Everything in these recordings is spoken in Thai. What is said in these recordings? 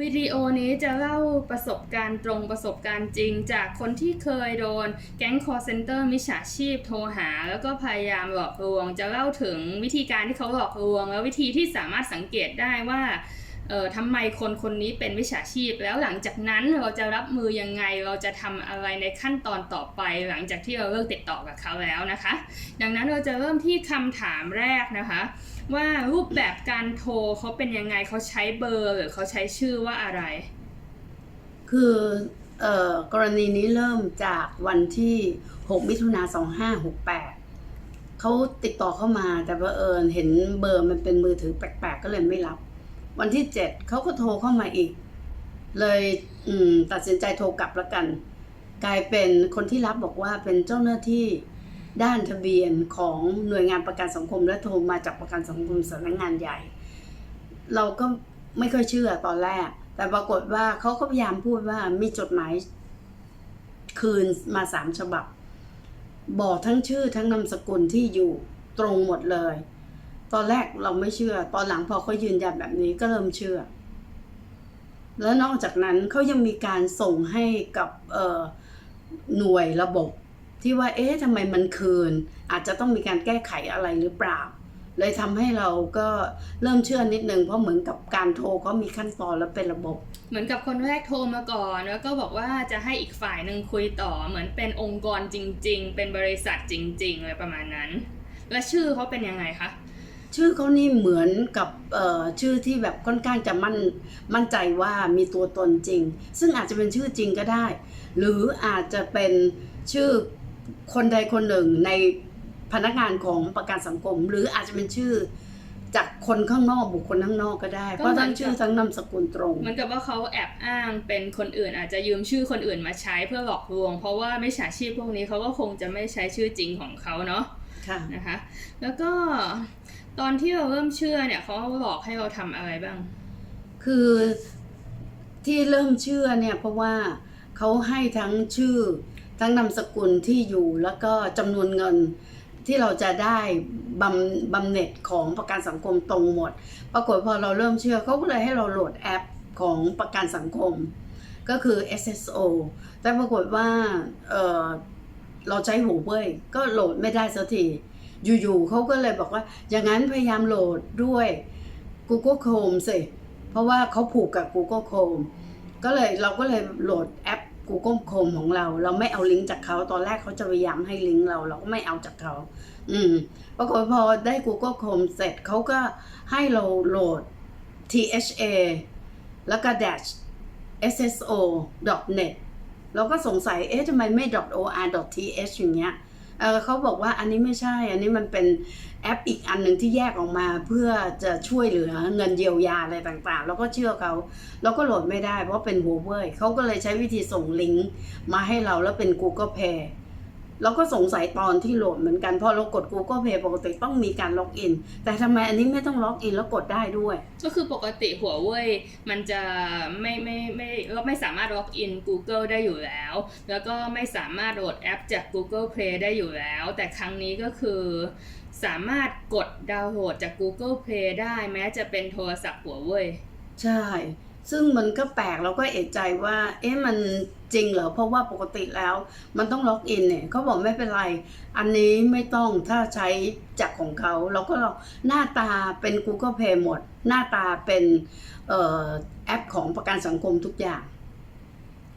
วิดีโอนี้จะเล่าประสบการณ์ตรงประสบการณ์จริง จากคนที่เคยโดนแก๊งคอร์เซนเตอร์มิจฉาชีพโทรหา แล้วก็พยายามหลอกลวง จะเล่าถึงวิธีการที่เขาหลอกลวง แล้ววิธีที่สามารถสังเกตได้ว่า เอ่อทำไมคนคนนี้เป็นมิจฉาชีพ แล้วหลังจากนั้นเราจะรับมือยังไง เราจะทำอะไรในขั้นตอนต่อไป หลังจากที่เราเลิกติดต่อกับเขาแล้วนะคะ ดังนั้นเราจะเริ่มที่คำถามแรกนะคะ ว่ารูปแบบการโทรเขาเป็นยังไงเขาใช้เบอร์หรือเขาใช้ชื่อว่าอะไร คือเอ่อกรณีนี้เริ่มจากวันที่ 6 มิถุนา2568เขาติดต่อเข้ามาแต่บังเอิญเห็นเบอร์มันเป็นมือถือแปลกๆก็เลยไม่รับ วันที่7เขาก็โทรเข้ามาอีก เลยอืตัดสินใจโทรกลับล้วกัน กลายเป็นคนที่รับบอกว่าเป็นเจ้าหน้าที่ด้านทะเบียนของหน่วยงานประกันสังคมและโทรมาจากประกันสังคมสำนักงานใหญ่ เราก็ไม่ค่อยเชื่อตอนแรก แต่ปรากฏว่าเขาก็พยายามพูดว่ามีจดหมายคืนมาสามฉบับ บอกทั้งชื่อทั้งนามสกุลที่อยู่ตรงหมดเลย ตอนแรกเราไม่เชื่อ ตอนหลังพอเขายืนยันแบบนี้ก็เริ่มเชื่อ แล้วนอกจากนั้นเขายังมีการส่งให้กับหน่วยระบบ ที่ว่าเอ๊ะทำไมมันคืน อาจจะต้องมีการแก้ไขอะไรหรือเปล่า เลยทำให้เราก็เริ่มเชื่อนิดนึงเพราะเหมือนกับการโทรเขามีขั้นตอนและเป็นระบบ เหมือนกับคนแรกโทรมาก่อน แล้วก็บอกว่าจะให้อีกฝ่ายหนึ่งคุยต่อ เหมือนเป็นองค์กรจริง ๆ เป็นบริษัทจริงๆอะไรประมาณนั้น และชื่อเขาเป็นยังไงคะ ชื่อเขานี่เหมือนกับเอ่อชื่อที่แบบค่อนข้างจะมั่นมั่นใจว่ามีตัวตนจริง ซึ่งอาจจะเป็นชื่อจริงก็ได้ หรืออาจจะเป็นชื่อคนใดคนหนึ่งในพนักงานของประกันสังคม หรืออาจจะเป็นชื่อจากคนข้างนอกบุคคลข้างนอกก็ได้ เพราะทั้งชื่อทั้งนามสกุลตรงเหมือนกับว่าเขาแอบอ้างเป็นคนอื่น อาจจะยืมชื่อคนอื่นมาใช้เพื่อหลอกลวง เพราะว่าไม่ฉาชีพพวกนี้เขาก็คงจะไม่ใช้ชื่อจริงของเขาเนาะค่ะนะคะ แล้วก็ ตอนที่เราเริ่มเชื่อเนี่ยเขาหลอกให้เราทำอะไรบ้าง คือที่เริ่มเชื่อเนี่ยเพราะว่าเขาให้ทั้งชื่อ ทั้งนามสกุลที่อยู่แล้วก็จำนวนเงินที่เราจะได้บำบำเหน็จของประกันสังคมตรงหมด ปรากฏพอเราเริ่มเชื่อเขาก็เลยให้เราโหลดแอปของประกันสังคม ก็คือ SSO แต่ปรากฏว่าเออเราใช้หูเว่ยก็โหลดไม่ได้สักที อยู่ๆเขาก็เลยบอกว่า อย่างนั้นพยายามโหลดด้วย Google Chrome สิเพราะว่าเขาผูกกับ Google Chrome ก็เลยเราก็เลยโหลดแอป Google Chrome ของเรา เราไม่เอาลิงก์จากเขาตอนแรกเขาจะพยายามให้ลิงก์เราเราก็ไม่เอาจากเขา อืมปรากฏพอได้ Google Chrome เสร็จเขาก็ให้เราโหลด THA แล้วก็ dash sso net เราก็สงสัย เอ๊ะทำไมไม่ .or .th อย่างเงี้ย เออเขาบอกว่าอันนี้ไม่ใช่ อันนี้มันเป็นแอปอีกอันหนึ่งที่แยกออกมาเพื่อจะช่วยเหลือเงินเยียวยาอะไรต่างๆ แล้วก็เชื่อเขาเราก็โหลดไม่ได้เพราะเป็นหัวเว่ยเขาก็เลยใช้วิธีส่งลิงก์มาให้เราแล้วเป็น Google Pay เราก็สงสัยตอนที่โหลดเหมือนกันพอเรากด Google Pay ปกติต้องมีการล็อกอิน แต่ทำไมอันนี้ไม่ต้องล็อกอินแล้วกดได้ด้วย ก็คือปกติหัวเว่ยมันจะไม่ไม่ไม่เราไม่สามารถล็อกอิน Google ได้อยู่แล้ว แล้วก็ไม่สามารถโหลดแอปจาก Google Play ได้อยู่แล้ว แต่ครั้งนี้ก็คือสามารถกดดาวน์โหลดจาก Google Play ได้แม้จะเป็นโทรศัพท์หัวเว่ยใช่ ซึ่งมันก็แปลกเราก็เอะใจว่า เอ๊ะมันจริงเหรอเพราะว่าปกติแล้ว มันต้องล็อกอินเนี่ยเขาบอกไม่เป็นไร อันนี้ไม่ต้องถ้าใช้จากของเขาเราก็ลองหน้าตาเป็น Google Pay หมด หน้าตาเป็นเอ่อแอปของประกันสังคมทุกอย่าง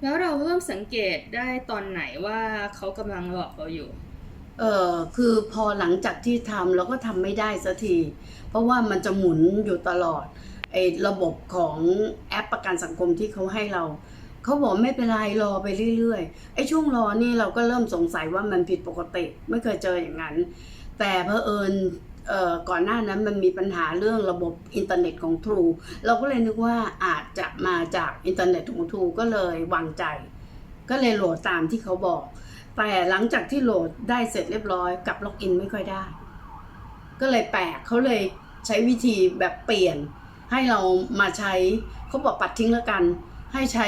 แล้วเราเริ่มสังเกตได้ตอนไหนว่าเขากำลังหลอกเราอยู่เออคือพอหลังจากที่ทำเราก็ทำไม่ได้สักที เพราะว่ามันจะหมุนอยู่ตลอด ไอ้ระบบของแอปประกันสังคมที่เขาให้เราเขาบอกไม่เป็นไรรอไปเรื่อยๆไอ้ช่วงรอนี่เราก็เริ่มสงสัยว่ามันผิดปกติไม่เคยเจออย่างนั้น แต่เพอเอิญก่อนหน้านั้นมันมีปัญหาเรื่องระบบอินเทอร์เน็ตของ True เราก็เลยนึกว่าอาจจะมาจากอินเทอร์เน็ตของ True ก็เลยวางใจ ก็เลยโหลดตามที่เขาบอก แต่หลังจากที่โหลดได้เสร็จเรียบร้อยกลับล็อกอินไม่ค่อยได้ ก็เลยแปลกเขาเลยใช้วิธีแบบเปลี่ยน ให้เรามาใช้เขาบอกปัดทิ้งแล้วกัน ให้ใช้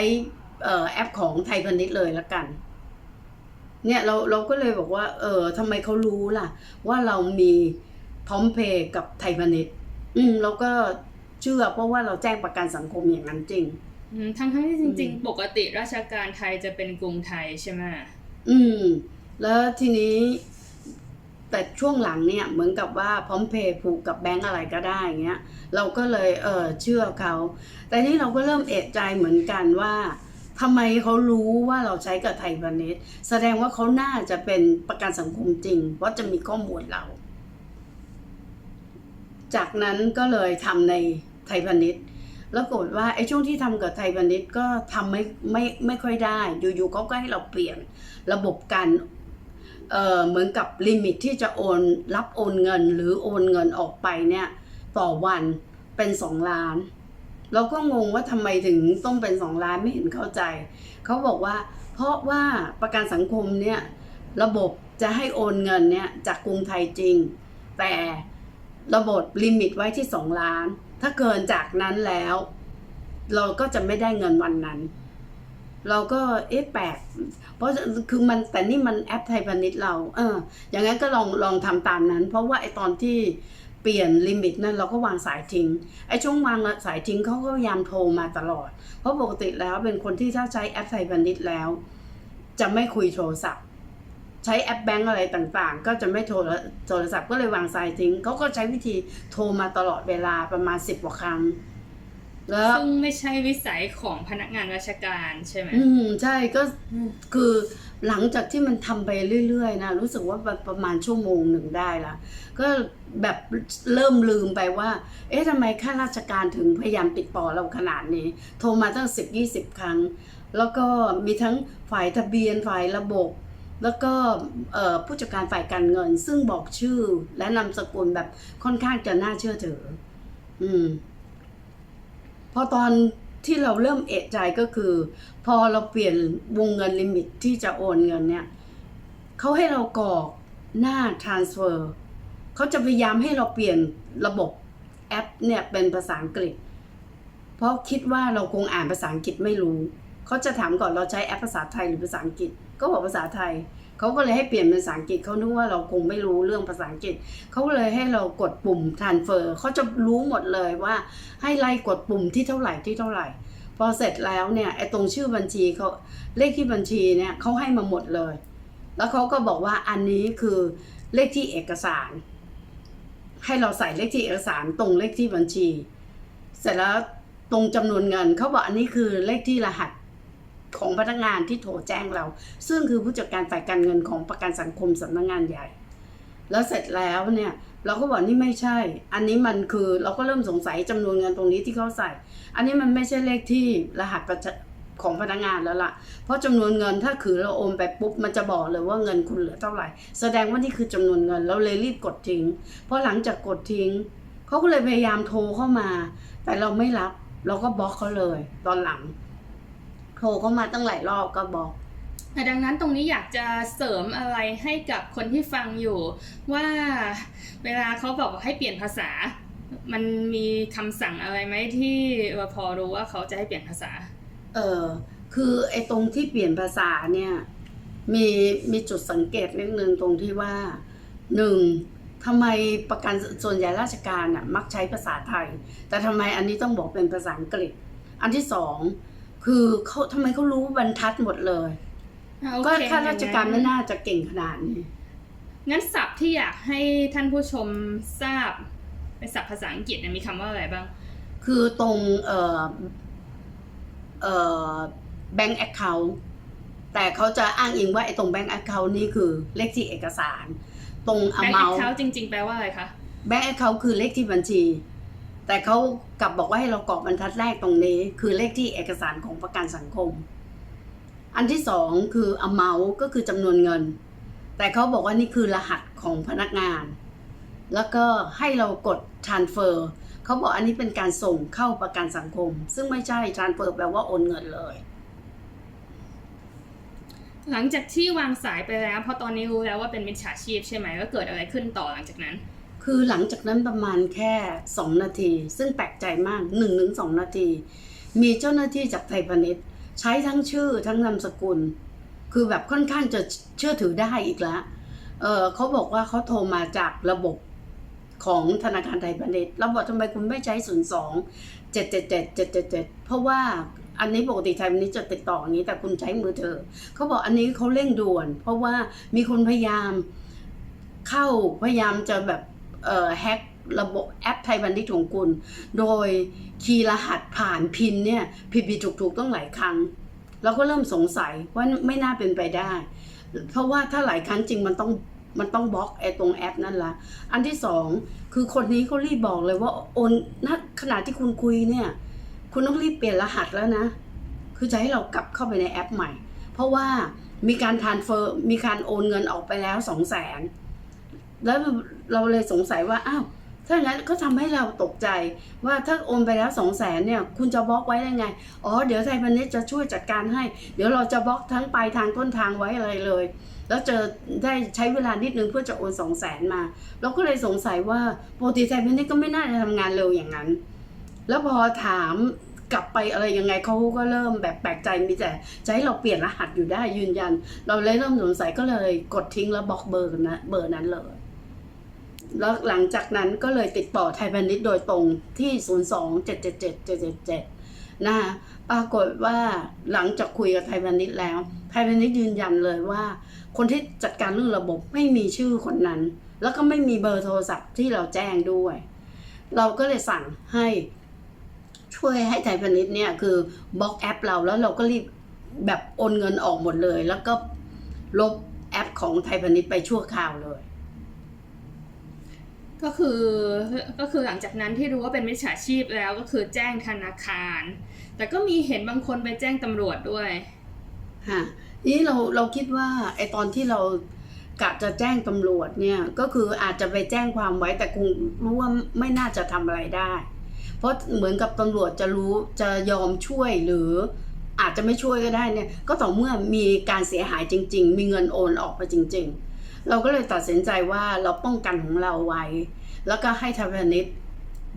เอ่อแอปของไทยพาณิชย์เลยแล้วกัน เนี่ยเราเราก็เลยบอกว่า เออทำไมเขารู้ล่ะ ว่าเรามีพร้อมเพย์กับไทยพาณิชย์อืมเราก็เชื่อเพราะว่าเราแจ้งประกันสังคมอย่างนั้นจริงอืมทั้งทั้งๆที่จริงอืมๆปกติราชการไทยจะเป็นกรุงไทยใช่ไหมอืม แล้วทีนี้ แต่ช่วงหลังเนี่ยเหมือนกับว่าพร้อมเพย์ผูกกับแบงก์อะไรก็ได้เงี้ยเราก็เลยเออเชื่อเขา แต่นี่เราก็เริ่มเอะใจเหมือนกันว่าทำไมเขารู้ว่าเราใช้กับไทยพาณิชย์แสดงว่าเขาน่าจะเป็นประกันสังคมจริง เพราะจะมีข้อมูลเรา จากนั้นก็เลยทำในไทยพาณิชย์แล้วกฏว่าไอ้ช่วงที่ทำกับไทยพาณิชย์ก็ทำไม่ไม่ไม่ค่อยได้ อยู่ๆเขาก็ให้เราเปลี่ยนระบบการ เเหมือนกับลิมิตที่จะโอนรับโอนเงินหรือโอนเงินออกไปเนี่ยต่อวันเป็นสองล้าน เราก็งงว่าทำไมถึงต้องเป็นสองล้านไม่เห็นเข้าใจ เขาบอกว่า เพราะว่าประกันสังคมเนี่ยระบบจะให้โอนเงินเนี่ยจากกรุงไทยจริง แต่ระบบลิมิตไว้ที่สองล้าน ถ้าเกินจากนั้นแล้ว เราก็จะไม่ได้เงินวันนั้น เราก็เอ๊ะแปลกเพราะคือมันแต่นี่มันแอปไทยพาณิชย์เรา เออ อย่างนั้นก็ลองลองทำตามนั้น เพราะว่าไอตอนที่เปลี่ยนลิมิตนั้นเราก็วางสายทิ้งไอช่วงวางสายทิ้งเขาก็พยายามโทรมาตลอด เพราะปกติแล้วเป็นคนที่ถ้าใช้แอปไทยพาณิชย์แล้ว จะไม่คุยโทรศัพท์ ใช้แอปแบงก์อะไรต่างๆ ก็จะไม่โทรโทรศัพท์ก็เลยวางสายทิ้งเขาก็ใช้วิธีโทรมาตลอดเวลาประมาณสิบกว่าครั้ง แล้วซึ่งไม่ใช่วิสัยของพนักงานราชการใช่ไหมอืมใช่ก็คือหลังจากที่มันทำไปเรื่อยๆนะรู้สึกว่าแบบประมาณชั่วโมงหนึ่งได้ละก็แบบเริ่มลืมไปว่า เอ๊ะทำไมข้าราชการถึงพยายามติดต่อเราขนาดนี้ โทรมาตั้งสิบยี่สิบครั้ง แล้วก็มีทั้งฝ่ายทะเบียนฝ่ายระบบ แล้วก็เอ่อผู้จัดการฝ่ายการเงิน ซึ่งบอกชื่อและนามสกุลแบบค่อนข้างจะน่าเชื่อถือ อืม พอตอนที่เราเริ่มเอะใจก็คือ พอเราเปลี่ยนวงเงินลิมิตที่จะโอนเงินเนี่ยเขาให้เรากรอกหน้า transfer เขาจะพยายามให้เราเปลี่ยนระบบแอปเนี่ยเป็นภาษาอังกฤษ เพราะคิดว่าเราคงอ่านภาษาอังกฤษไม่รู้ เขาจะถามก่อนเราใช้แอปภาษาไทยหรือภาษาอังกฤษ ก็บอกภาษาไทย เขาก็เลยให้เปลี่ยนเป็นภาษาอังกฤษเขานึกว่าเราคงไม่รู้เรื่องภาษาอังกฤษเขาเลยให้เรากดปุ่ม transfer เขาจะรู้หมดเลยว่า ให้ไล่กดปุ่มที่เท่าไหร่ที่เท่าไหร่ พอเสร็จแล้วเนี่ยไอ้ตรงชื่อบัญชีเขาเลขที่บัญชีเนี่ยเขาให้มาหมดเลย แล้วเขาก็บอกว่าอันนี้คือเลขที่เอกสาร ให้เราใส่เลขที่เอกสารตรงเลขที่บัญชี เสร็จแล้วตรงจำนวนเงินเขาบอกอันนี้คือเลขที่รหัส ของพนักงานที่โทรแจ้งเรา ซึ่งคือผู้จัดการฝ่ายการเงินของประกันสังคมสำนักงานใหญ่ แล้วเสร็จแล้วเนี่ยเราก็บอกนี่ไม่ใช่ อันนี้มันคือเราก็เริ่มสงสัยจำนวนเงินตรงนี้ที่เขาใส่ อันนี้มันไม่ใช่เลขที่รหัสประจของพนักงานแล้วล่ะ เพราะจำนวนเงินถ้าคือเราโอนไปปุ๊บมันจะบอกเลยว่าเงินคุณเหลือเท่าไหร่ แสดงว่านี่คือจำนวนเงินเราเลยรีบกดทิ้ง เพราะหลังจากกดทิ้งเขาก็เลยพยายามโทรเข้ามา แต่เราไม่รับ เราก็บล็อกเขาเลย ตอนหลัง รเข้ามาตั้งหลายรอบก็บล็อกดังนั้นตรงนี้อยากจะเสริมอะไรให้กับคนที่ฟังอยู่ ว่าเวลาเขาบอกว่าให้เปลี่ยนภาษา มันมีคำสั่งอะไรไหมที่ว่าพอรู้ว่าเขาจะให้เปลี่ยนภาษา เออคือไอ้ตรงที่เปลี่ยนภาษาเนี่ยมีมีจุดสังเกตนิดนึงตรงที่ว่าหนึ่งทำไมประกันส่วนใหญ่ราชการน่ะมักใช้ภาษาไทย แต่ทำไมอันนี้ต้องบอกเป็นภาษาอังกฤษ อันที่สอง คือเขาทำไมเขารู้บรรทัดหมดเลยโอเคก็ข้าราชการไม่น่าจะเก่งขนาดนี้ งั้นศัพท์ที่อยากให้ท่านผู้ชมทราบเป็นศัพท์ภาษาอังกฤษเนี่ยมีคำว่าอะไรบ้าง คือตรงเอ่อเอ่อ bank account แต่เขาจะอ้างอิงว่าไอ้ตรง bank account นี่คือเลขที่เอกสาร ตรง แบงค์ amount เขาจริง ๆ แปลว่าอะไรคะ bank account คือเลขที่บัญชี แต่เขากลับบอกว่าให้เรากรอกบรรทัดแรกตรงนี้ คือเลขที่เอกสารของประกันสังคม อันที่สองคือ amount ก็คือจำนวนเงิน แต่เขาบอกว่านี่คือรหัสของพนักงาน แล้วก็ให้เรากด transfer เขาบอกอันนี้เป็นการส่งเข้าประกันสังคม ซึ่งไม่ใช่ transfer แปลว่าโอนเงินเลยหลังจากที่วางสายไปแล้วพราะตอนนี้รู้แล้วว่าเป็นมิจฉาชีพใช่ไหมว่าเกิดอะไรขึ้นต่อหลังจากนั้น คือหลังจากนั้นประมาณแค่ 2 นาที ซึ่งแปลกใจมาก1นถึงสนาที มีเจ้าหน้าที่จากไทยพาณิชย์ ใช้ทั้งชื่อทั้งนามสกุล คือแบบค่อนข้างจะเชื่อถือได้อีกแล้วเออเขาบอกว่าเขาโทรมาจากระบบของธนาคารไทยพาณิชย์เราบอกทำไมคุณไม่ใช้0 2 7 7 7 7 7 7เจเพราะว่าอันนี้ปกติไทยวันนี้จะติดต่ออย่างนี้แต่คุณใช้มือเธอเขาบอกอันนี้เขาเร่งด่วน เพราะว่ามีคนพยายามเข้าพยายามจะแบบ แฮ็กระบบแอปไทยบันทิตของคุณ โดยคีย์รหัสผ่านพินเนี่ยผิดผิดถูกถูกๆต้องหลายครั้ง เราก็เริ่มสงสัยว่าไม่น่าเป็นไปได้ เพราะว่าถ้าหลายครั้งจริงมันต้องมันต้องบล็อกไอ้ตรงแอปนั่นละอันที่สองคือคนนี้เขารีบบอกเลยว่าโอนณขณะที่คุณคุยเนี่ย คุณต้องรีบเปลี่ยนรหัสแล้วนะ คือจะให้เรากลับเข้าไปในแอปใหม่ เพราะว่ามีการทานเฟอร์มีการโอนเงินออกไปแล้วสองแสน แล้วเราเลยสงสัยว่าอ้าวถ้าอย่างนั้นก็ทำให้เราตกใจว่าถ้าโอนไปแล้วสองแสนเนี่ย คุณจะบล็อกไว้ได้ไง อ๋อ เดี๋ยวไทยพันธุ์จะช่วยจัดการให้ เดี๋ยวเราจะบล็อกทั้งปลายทางต้นทางไว้อะไรเลย แล้วจอได้ใช้เวลานิดนึงเพื่อจะโอนสองแสนมา เราก็เลยสงสัยว่าโปกติไทยพันธุ์ก็ไม่น่าจะทำงานเร็วอย่างนั้น แล้วพอถามกลับไปอะไรยังไงเขาก็เริ่มแบบแปลกใจมีแต่จะให้เราเปลี่ยนรหัสอยู่ได้ยืนยัน เราเลยเริ่มสงสัยก็เลยกดทิ้งแล้วบล็อกเบอร์นะเบอร์นั้นเลย แล้วหลังจากนั้นก็เลยติดต่อไทยพาณิชย์โดยตรงที่ 0 2 7 7 7 7 7 7นะคะปรากฏว่าหลังจากคุยกับไทยพาณิชย์แล้ว ไทยพาณิชย์ยืนยันเลยว่า คนที่จัดการเรื่องระบบไม่มีชื่อคนนั้น แล้วก็ไม่มีเบอร์โทรศัพท์ที่เราแจ้งด้วย เราก็เลยสั่งให้ช่วยให้ไทยพาณิชย์เนี่ยคือบล็อกแอปเราแล้วเราก็รีบแบบโอนเงินออกหมดเลย แล้วก็ลบแอปของไทยพาณิชย์ไปชั่วคราวเลย ก็คือก็คือหลังจากนั้นที่รู้ว่าเป็นมิจฉาชีพแล้วก็คือแจ้งธนาคาร แต่ก็มีเห็นบางคนไปแจ้งตำรวจด้วยฮะนี่เราเราคิดว่าไอตอนที่เรากะจะแจ้งตำรวจเนี่ยก็คืออาจจะไปแจ้งความไว้แต่คงรู้ว่าไม่น่าจะทำอะไรได้ เพราะเหมือนกับตำรวจจะรู้จะยอมช่วยหรืออาจจะไม่ช่วยก็ได้เนี่ยก็ต่อเมื่อมีการเสียหายจริง ๆ มีเงินโอนออกไปจริง ๆ เราก็เลยตัดสินใจว่าเราป้องกันของเราไว้ แล้วก็ให้ทางพาณิชย์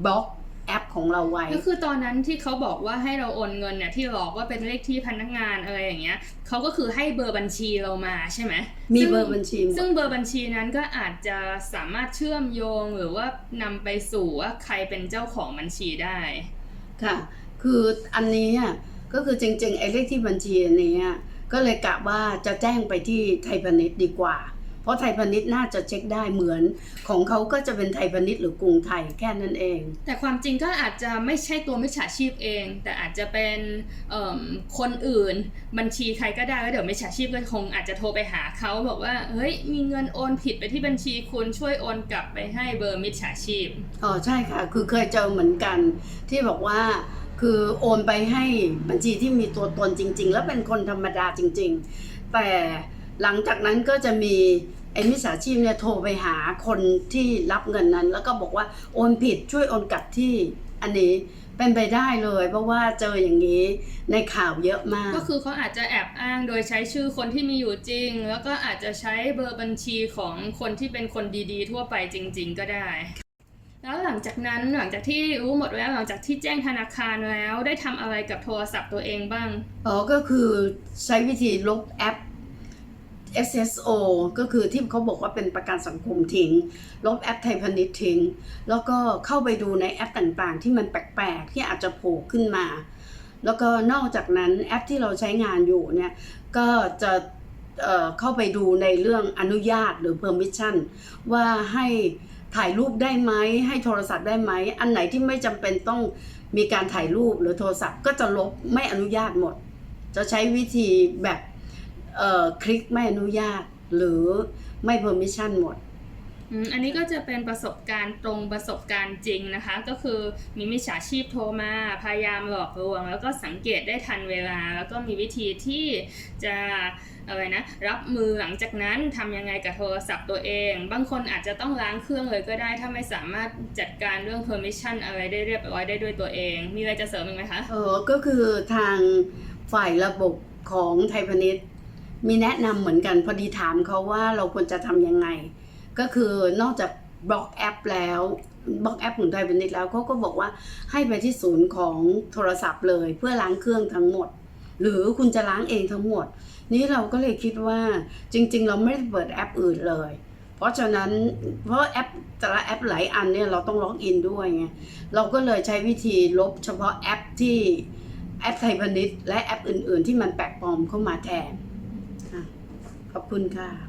บล็อกแอปของเราไว้ ก็คือตอนนั้นที่เขาบอกว่าให้เราโอนเงินเนี่ยที่หลอกว่าเป็นเลขที่พนักงานอะไรอย่างเงี้ยเขาก็คือให้เบอร์บัญชีเรามาใช่ไหมมีซึ่งเบอร์บัญชีหมดซึ่งเบอร์บัญชีนั้นก็อาจจะสามารถเชื่อมโยงหรือว่านำไปสู่ว่าใครเป็นเจ้าของบัญชีได้ค่ะ คืออันนี้อะก็คือจริงๆไอ้เลขที่บัญชีอันนี้อะก็เลยกะว่าจะแจ้งไปที่ไทยพาณิชย์ดีกว่า เพราะไทยพาณิชย์น่าจะเช็คได้เหมือน ของเขาก็จะเป็นไทยพาณิชย์หรือกรุงไทยแค่นั้นเอง แต่ความจริงก็อาจจะไม่ใช่ตัวมิจฉาชีพเอง แต่อาจจะเป็นเอิ่มคนอื่นบัญชีใครก็ได้แล้วเดี๋ยวมิจฉาชีพก็คงอาจจะโทรไปหาเขาบอกว่าเฮ้ยมีเงินโอนผิดไปที่บัญชีคุณช่วยโอนกลับไปให้เบอร์มิจฉาชีพอ๋อใช่ค่ะ คือเคยเจอเหมือนกันที่บอกว่าคือโอนไปให้บัญชีที่มีตัวตนจริง ๆ แล้วเป็นคนธรรมดาจริง ๆ แต่หลังจากนั้นก็จะมี ไอ้มิจฉาชีพเนี่ยโทรไปหาคนที่รับเงินนั้น แล้วก็บอกว่าโอนผิดช่วยโอนกลับที่อันนี้เป็นไปได้เลย เพราะว่าเจออย่างนี้ในข่าวเยอะมาก ก็คือเขาอาจจะแอบอ้างโดยใช้ชื่อคนที่มีอยู่จริง แล้วก็อาจจะใช้เบอร์บัญชีของคนที่เป็นคนดีๆ ทั่วไปจริง ๆ ก็ได้ แล้วหลังจากนั้นหลังจากที่รู้หมดแล้วหลังจากที่แจ้งธนาคารแล้ว ได้ทำอะไรกับโทรศัพท์ตัวเองบ้าง อ๋อ ก็คือใช้วิธีลบแอป SSO ก็คือที่เขาบอกว่าเป็นประกันสังคมทิ้ง ลบแอปไทยพาณิชย์ทิ้ง แล้วก็เข้าไปดูในแอปต่างๆ ที่มันแปลกๆ ที่อาจจะโผล่ขึ้นมา แล้วก็นอกจากนั้นแอปที่เราใช้งานอยู่เนี่ย ก็จะเเข้าไปดูในเรื่องอนุญาตหรือ permission ว่าให้ถ่ายรูปได้ไหม ให้โทรศัพท์ได้ไหม อันไหนที่ไม่จำเป็นต้องมีการถ่ายรูปหรือโทรศัพท์ก็จะลบไม่อนุญาตหมด จะใช้วิธีแบบ คลิกไม่อนุญาตหรือไม่ permission หมดอืมอันนี้ก็จะเป็นประสบการณ์ตรงประสบการณ์จริงนะคะ ก็คือมีมิจฉาชีพโทรมาพยายามหลอกลวง แล้วก็สังเกตได้ทันเวลา แล้วก็มีวิธีที่จะอะไรนะรับมือหลังจากนั้นทำยังไงกับโทรศัพท์ตัวเอง บางคนอาจจะต้องล้างเครื่องเลยก็ได้ ถ้าไม่สามารถจัดการเรื่อง permission อะไรได้เรียบร้อยได้ด้วยตัวเอง มีอะไรจะเสริมอีกไหมคะเออก็คือทางฝ่ายระบบของไทยพาณิชย์ มีแนะนำเหมือนกันพอดีถามเขาว่าเราควรจะทำยังไง ก็คือนอกจากบล็อกแอปแล้วบล็อกแอปของไทยพาณิชย์แล้วเขาก็บอกว่าให้ไปที่ศูนย์ของโทรศัพท์เลย เพื่อล้างเครื่องทั้งหมด หรือคุณจะล้างเองทั้งหมด นี่เราก็เลยคิดว่าจริง ๆ เราไม่ได้เปิดแอปอื่นเลย เพราะฉะนั้นเพราะแอปแต่ละแอปหลายอันเนี่ยเราต้องล็อกอินด้วยไงเราก็เลยใช้วิธีลบเฉพาะแอปที่แอปไทยพาณิชย์และแอปอื่น ๆ ที่มันแปลกปลอมเข้ามาแทน ขอบคุณค่ะ